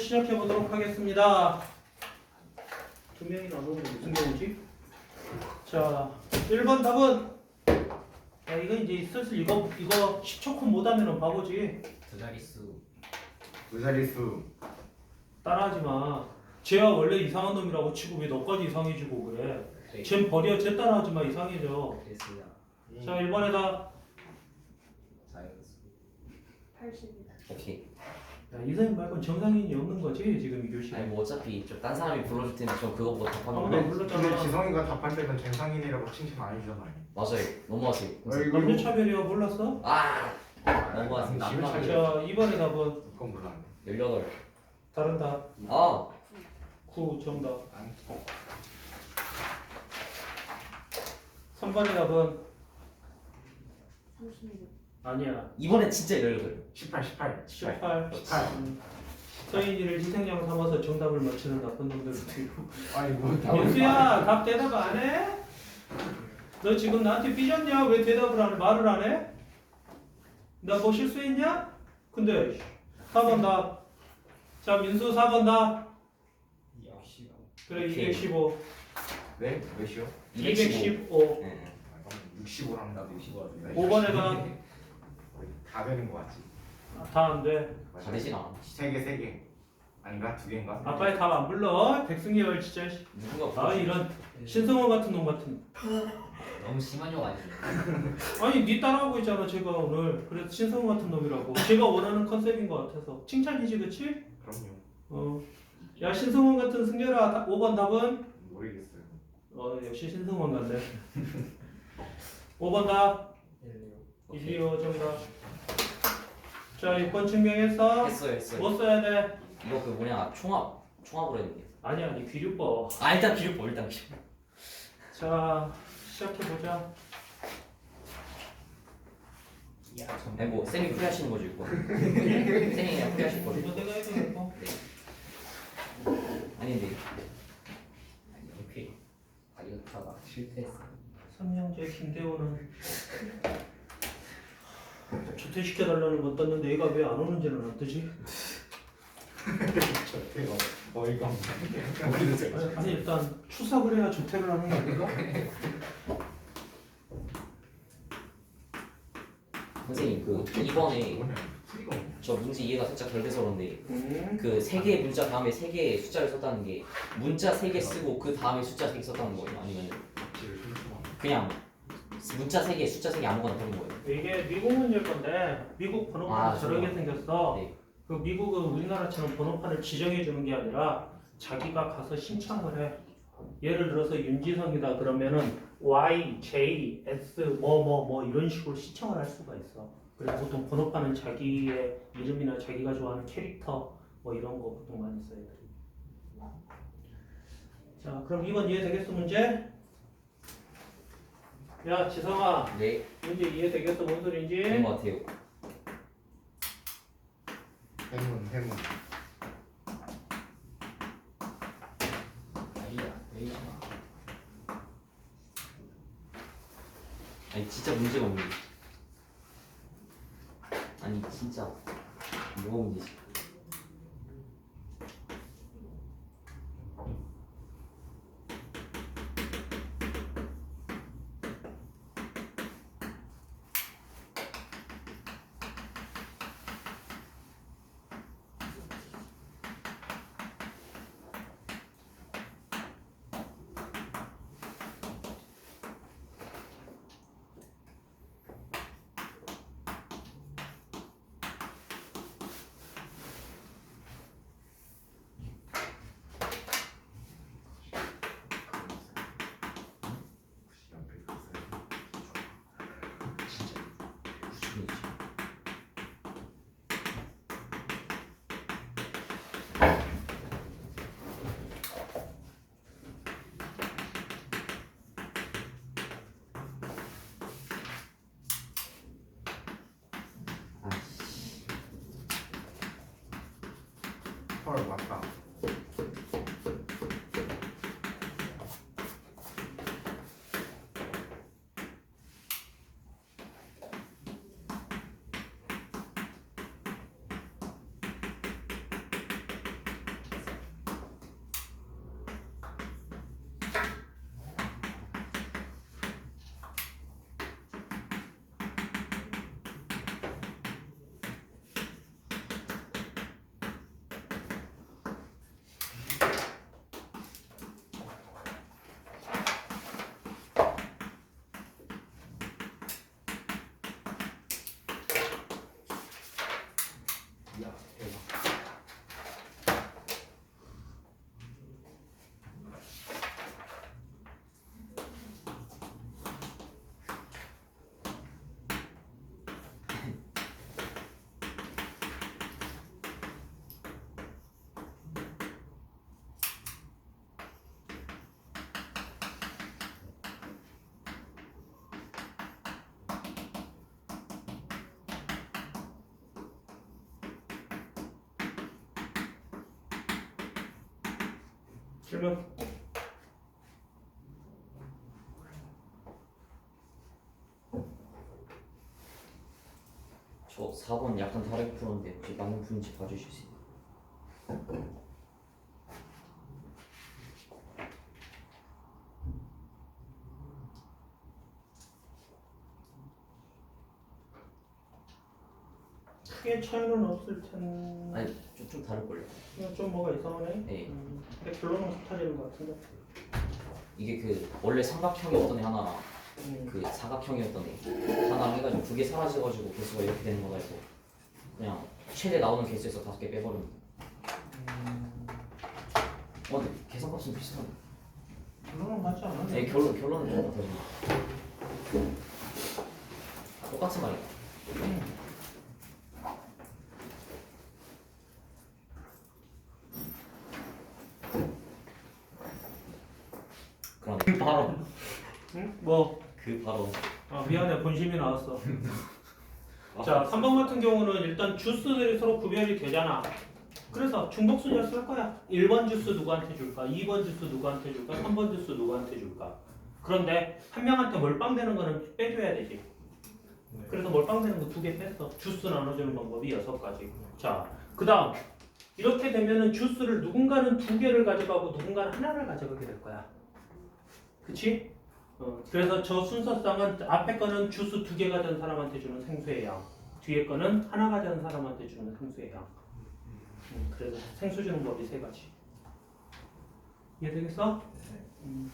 시작해 보도록 하겠습니다. 두 명이 나오는 게 무슨 경우지? 자, 1번 답은 야, 이거 이제 슬슬 이거 이거 10초 컷 못하면은 바보지. 두 자릿수 무자릿수 따라하지 마. 쟤가 원래 이상한 놈이라고 치고 왜 너까지 이상해지고 그래? 그래 쟨 버려. 쟤 따라하지 마. 이상해져. 자, 1번에다 자연수 80이다. 오케이 야, 이상인 말고 정상인이 없는 거지 지금 이 교시에. 아니 뭐 어차피 좀딴 사람이 불러줄 텐데 저 그거 보고 거안 근데, 지성이가 답할 때는 젠상인이라고 칭찬 안 해주잖아요 맞아요 아, 이거 남녀 이거 차별이야 몰랐어? 아 너무하습니다 남의 자, 차별. 2번의 답은 그건 몰랐네 18 다른 답. 아9 정답. 아니, 3번의 답은 36. 아니야. 이번엔 진짜 18 18 18 18. 18 음, 서인이를 희생양 삼아서 정답을 맞히는 나쁜 놈들 뒤로. 아니 뭐 답을 민수야, 답 대답 안 해? 너 지금 나한테 삐졌냐? 왜 대답을 안 해? 말을 안 해? 나 뭐 실수했냐? 근데 4번 답. 자, 민수 4번 답. 역시 그래, 오케이. 215. 네? 몇이요? 215 215. 네. 65랑 나도 65 5번에 다 다 되는 거 같지? 다안 돼. 다 되진 않아 세개 세 개 아닌가? 두 개인가? 아빠의 답안 불러. 백승열 진짜. 씨. 누군가 아, 이런 신성원 같은 놈 같은. 너무 심한 욕 아니에요? 아니 네 따라하고 있잖아 제가 오늘 그래서 신성우 같은 놈이라고 제가 원하는 컨셉인 것 같아서 칭찬이지 그치? 그럼요 어야 신성원 같은 승렬아 다- 5번 답은? 모르겠어요 어 역시 신성원 같네 5번 답 1, 2, 5 정답 자 6번 증명했어 했어요 했어요. 뭐 써야 돼? 이거 그 뭐냐 총합 총합으로 했는데. 아니 아니 귀류법. 아 일단 기록법 일단 자 시작해보자. 아니 뭐 쌤이 후회하시는 거죠 이거. 쌤이 그냥 후회하실 거죠 이거 내가 해도 되고 아니 근데 아니 오케이. 다이어트하다 실패했어. 삼형제 김대호는 조퇴시켜달라는 건 떴는데 얘가 왜 안 오는지는 안 뜨지? 저태가 어이가 없네 아니, 아니 일단 추석을 해야 조퇴를 하는 거 아닌가? 선생님 그 이번에 이거는 풀이가 없네 저 문제 이해가 살짝 덜 돼서 그런데 음. 그 세 개의 문자 다음에 세 개의 숫자를 썼다는 게 문자 세 개 쓰고 그 다음에 숫자 세 개 썼다는 거예요? 아니면 지를 풀수가 그냥 문자 세 개, 숫자 세 개 아무거나 적은 거예요? 이게 미국 문제일 건데 미국 번호판이 아, 저렇게 정말. 생겼어. 네. 그 미국은 우리나라처럼 번호판을 지정해 주는 게 아니라 자기가 가서 신청을 해. 예를 들어서 윤지성이다 그러면은 Y, J, S 뭐 뭐 뭐 이런 식으로 신청을 할 수가 있어. 그래서 보통 번호판은 자기의 이름이나 자기가 좋아하는 캐릭터 뭐 이런 거 보통 많이 돼. 자, 그럼 이번 이해되겠어 문제? 야, 지성아, 네, 문제 이해되겠어 뭔 소리인지? 그런 것 같아요. 해문 해문 아니야 마 아니 진짜 문제가 없네. 아니 진짜 뭐가 문제지? 무슨 일이지? 아이씨. 헐 맞다 질문. 저 4번 약간 다르게 풀었는데 혹시 맞는 풀인지 봐주실 수 있나요? 크게 차이는 없을 텐데. 아니 좀, 좀 다를걸요 좀 뭐가 이상하네. 네. 음, 근데 결론은 같아지는 것 같은데. 이게 그 원래 삼각형이었던 애 하나랑 음. 그 사각형이었던 애 하나랑 해가지고 두 개 사라져가지고 개수가 이렇게 되는 거다 해서 그냥 최대 나오는 개수에서 다섯 개 빼버리면 돼. 음. 어 근데 계산값은 비슷한데 결론은 맞지 않아? 네, 결론, 결론은 좀 같아요 똑같은 말이야 그럼 그 바로 응? 뭐? 그 바로 아 미안해 본심이 나왔어. 자 3번 같은 경우는 일단 주스들이 서로 구별이 되잖아. 그래서 중복순위를 쓸 거야. 1번 주스 누구한테 줄까? 2번 주스 누구한테 줄까? 3번 주스 누구한테 줄까? 그런데 한 명한테 몰빵되는 거는 빼줘야 되지. 그래서 몰빵되는 거 두 개 뺐어. 주스 나눠주는 방법이 여섯 가지. 자, 그 다음 이렇게 되면은 주스를 누군가는 두 개를 가져가고 누군가는 하나를 가져가게 될 거야. 그치? 어, 그래서 저 순서상은 앞에 거는 주스 두개 가진 사람한테 주는 생수의 양, 뒤에 거는 하나 가진 사람한테 주는 생수의 양. 음, 그래서 생수 주는 법이 세 가지. 이해되겠어? 음.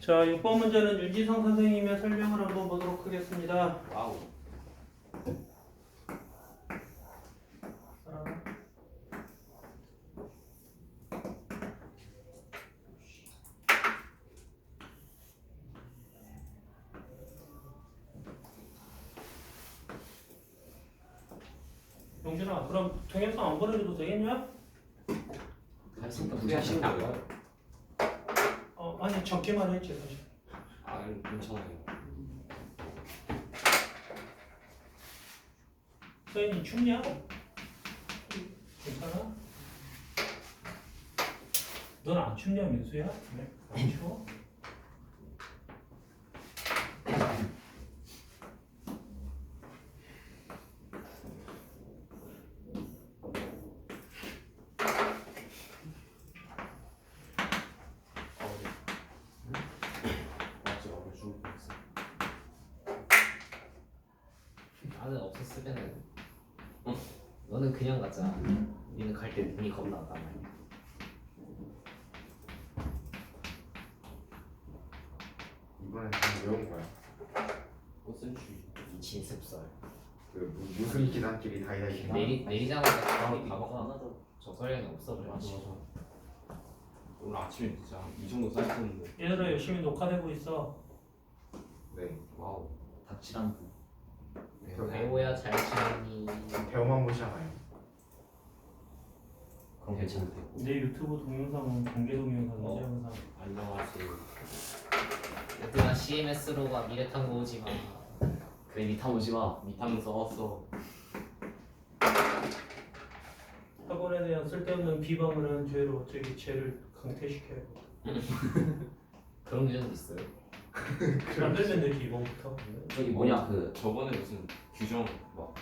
자, 6번 문제는 윤지성 선생님의 설명을 한번 보도록 하겠습니다. 와우. 용준아, 그럼 동영상 안 보내줘도 되겠냐? 할수 후회하시는 거예요? 어, 아니 적기만 했지 사실. 아 괜찮아요. 서인이 춥냐? 괜찮아? 넌 안 춥냐 민수야? 네. 안 추워? 나는 없었으면은 너는 그냥 가자. 니는 갈 때 눈이 겁나다. 이번엔 좀 외운 거야. 꽃은 주. 미친 습설. 그 무- 무슨 기단끼리 다이다이. 내리 내리자마자 바로 이거 바로 하나도 저 설레는 없어 그래. 오늘 아침에 진짜 이 정도 쌓였었는데 얘들아 열심히 녹화되고 있어. 네. 와우 닥치란 배우야 잘 지내니. 배우만 보시잖아요. 그럼 괜찮대 내 유튜브 동영상은 공개 동영상이지 어. 항상. 안녕하세요 얘들아 CMS로 가 미래탐구 오지 마. 그래 니 타보지 마 미타는 써왔어 학원에 대한 쓸데없는 비방을 한 죄로 저기 죄를 강퇴시켜야 돼. 그런 규정도 있어요. 만들면 이번부터. 저기 뭐냐 그 저번에 무슨 규정 막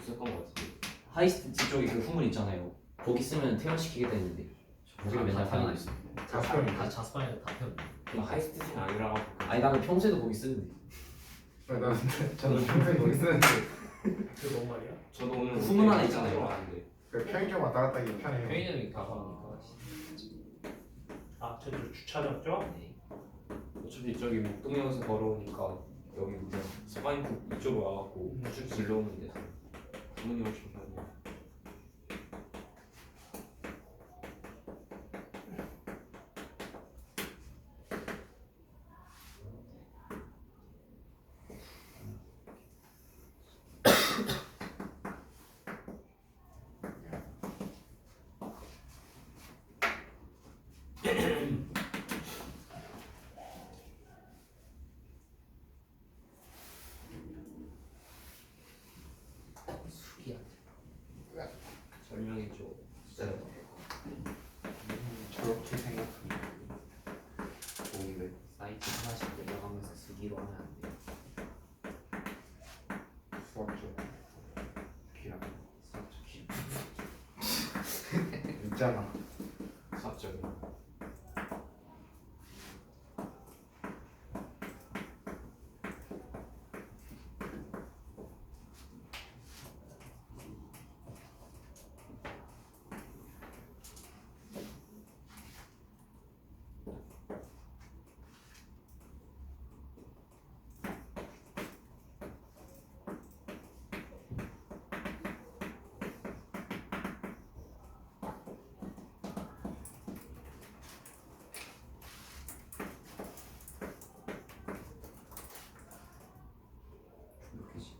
있었던 거 같은데 하이스트 뒤쪽에 그 후문 있잖아요 거기 쓰면 퇴원시키게 되는데 거기를 맨날 다 하는 있어 자수형. 다 자스파이는 다 편. 그 하이스트는 아니라 아니 나는 평소에도 거기 쓰는데 나 저도 평소에 거기 쓰는데 그게 뭔 말이야? 저도 오늘 후문 안에 있잖아요. 왔는데 그 편의점 왔다 갔다 하기 편해요. 편의점이 가까우니까. 아 저들 주차장 쪽? 네. 어차피 저기 목동역에서 걸어오니까 여기 그냥 스파이프 이쪽으로 와갖고 음. 쭉 질러오면 돼서 부모님 오시면 편해요 숙이야. 있잖아. 사적인. 이렇게지.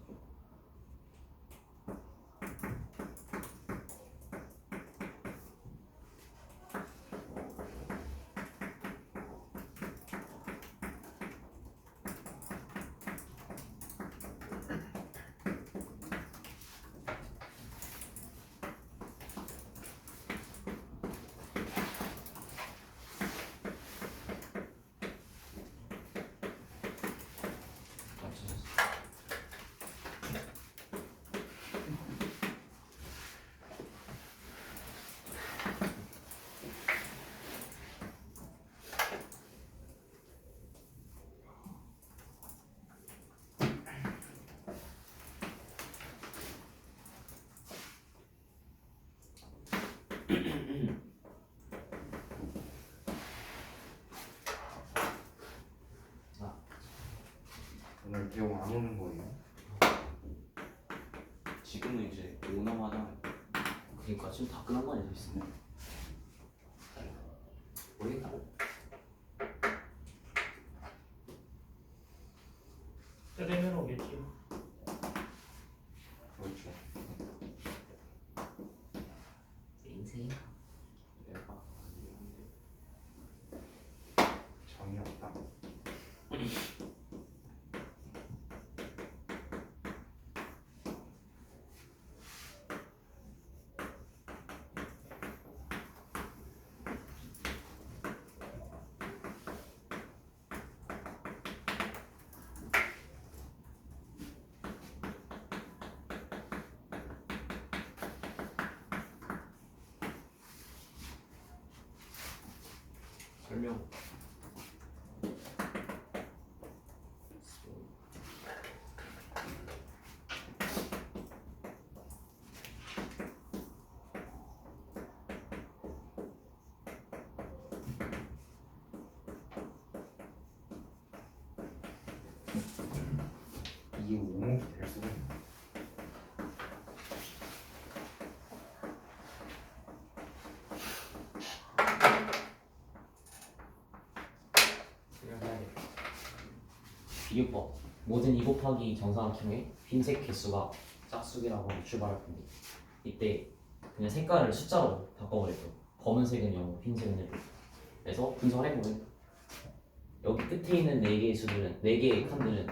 맞춰서. 오늘 기억 안 오는 거예요? 지금은 이제 오너마다 그러니까 지금 다 끝난 거 아니야 있어. 모르겠다. 때 되면 오겠지. 그렇죠. 인생. 내가 정이 없다. 설명. 6번 모든 2 곱하기 정사각형의 흰색 개수가 짝수기라고 출발할 겁니다. 이때 그냥 색깔을 숫자로 바꿔버리죠 검은색은 0, 흰색은 1 그래서 분석을 해보면 여기 끝에 있는 4개의 수들은 4개의 칸들은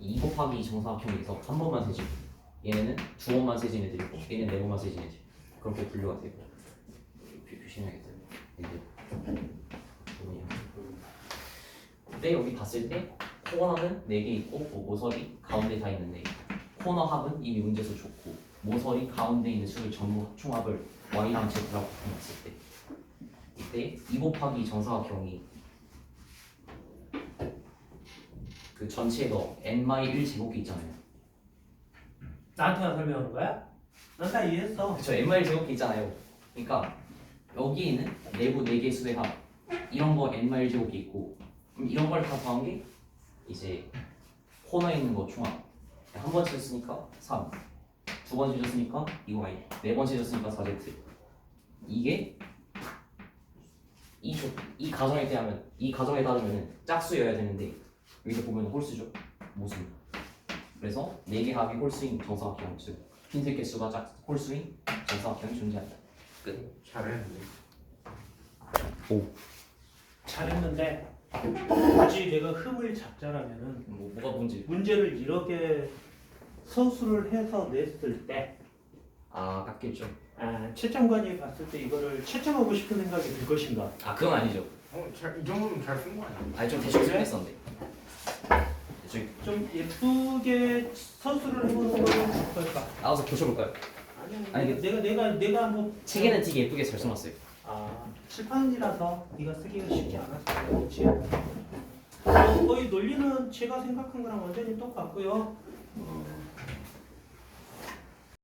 2 곱하기 정사각형에서 한 번만 세지 얘네는 두 번만 세진 애들이고 얘는 네 번만 세진 애들. 그렇게 분류가 되고 조심해야겠다 얘들. 네. 그때 여기 봤을 때 코너는 4개 있고 뭐 모서리 가운데 다 있는데 코너 합은 이미 문제에서 좋고 모서리 가운데 있는 수를 전부 총합을 y랑 z라고 바꿔놨을 때. 이때 2 곱하기 정사각형이 그 전체에 더 n-1 제곱기 있잖아요. 나한테만 설명하는 거야? 난 다 이해했어. 그쵸 n-1 제곱기 있잖아요. 그러니까 여기에는 내부 4개의 수의 합. 이런 거 n-1 제곱기 있고 그럼 이런 걸 다 더한 게 이제 코너에 있는 거 총합. 한번 찢었으니까 3, 두번 찢었으니까 2y, 네번 찢었으니까 4z 이게 이, 조, 이 가정에 대하면 이 가정에 따르면 짝수여야 되는데 여기서 보면 홀수죠. 모순. 그래서 4개 합이 홀수인 정사각형 즉 흰색 개수가 짝 홀수인 정사각형이 존재한다. 잘했는데. 잘했는데 굳이 내가 흠을 잡자라면은 뭐, 뭐가 뭔지 문제를 이렇게 서술을 해서 냈을 때 아 깎겠죠 아, 채점관이 봤을 때 이거를 채점하고 싶은 생각이 들 것인가? 아 그건 아니죠 어, 잘, 이 정도면 잘 쓴 거 아니야? 아니 좀 대충 설명했었는데 대충 좀 예쁘게 서술을 해보는 거는 어떨까? 나와서 교셔볼까요? 아니, 아니, 아니 내가 내가 내가 뭐 책에는 되게 예쁘게 잘 써놨어요. 아 칠판이라서 네가 쓰기가 쉽지 않았어 그렇지? 어, 거의 논리는 제가 생각한 거랑 완전히 똑같고요. 어,